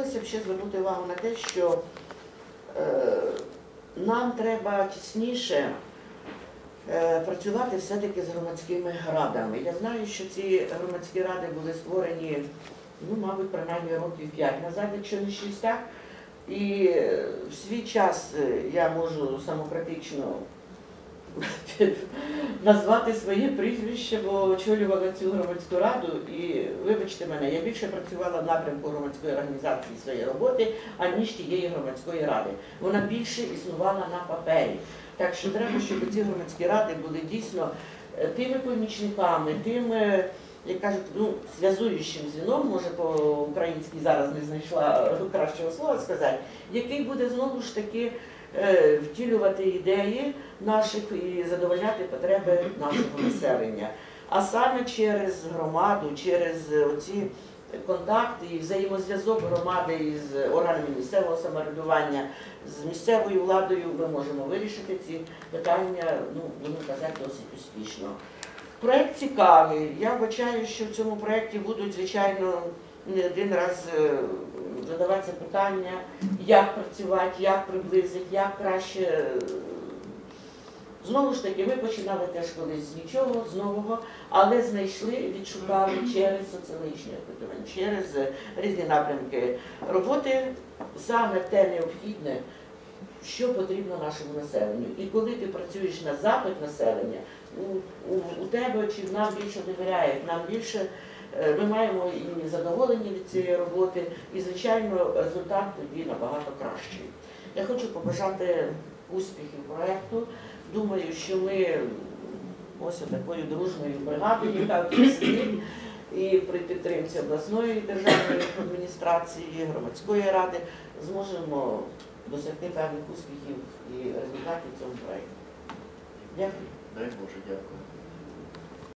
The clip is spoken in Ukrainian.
Хотілося б ще звернути увагу на те, що е, нам треба тісніше е, працювати все-таки з громадськими радами. Я знаю, що ці громадські ради були створені, ну, мабуть, принаймні років 5 назад, якщо не 6 так. І е, в свій час я можу самокритично назвати своє прізвище, бо очолювала цю громадську раду. І вибачте мене, я більше працювала в напрямку громадської організації своєї роботи, аніж тієї громадської ради. Вона більше існувала на папері. Так що треба, щоб ці громадські ради були дійсно е, тими помічниками, тими, як кажуть, ну, зв'язуючим звіном, може по-українськи зараз не знайшла кращого слова сказати, який буде знову ж таки е, втілювати ідеї наших і задовольняти потреби нашого населення. А саме через громаду, через оці контакти і взаємозв'язок громади із органами місцевого самоврядування, з місцевою владою ми можемо вирішити ці питання, ну, будемо казати, досить успішно. Проект цікавий. Я вбачаю, що в цьому проєкті будуть, звичайно, не один раз е, задаватися питання, як працювати, як приблизити, як краще. Знову ж таки, ми починали теж колись з нічого, з нового, але знайшли, відшукали через соціологічне опитування, через різні напрямки роботи, саме те необхідне, що потрібно нашому населенню. І коли ти працюєш на запит населення, у, у, у тебе чи нам більше довіряють, нам більше ми маємо і задоволення від цієї роботи, і, звичайно, результат тоді набагато кращий. Я хочу побажати успіхів проекту. Думаю, що ми ось такою дружною бригадою, яка тут і при підтримці обласної державної адміністрації, громадської ради зможемо досягти певних успіхів і результатів в цьому проєкті. Дякую. Дай Боже, дякую.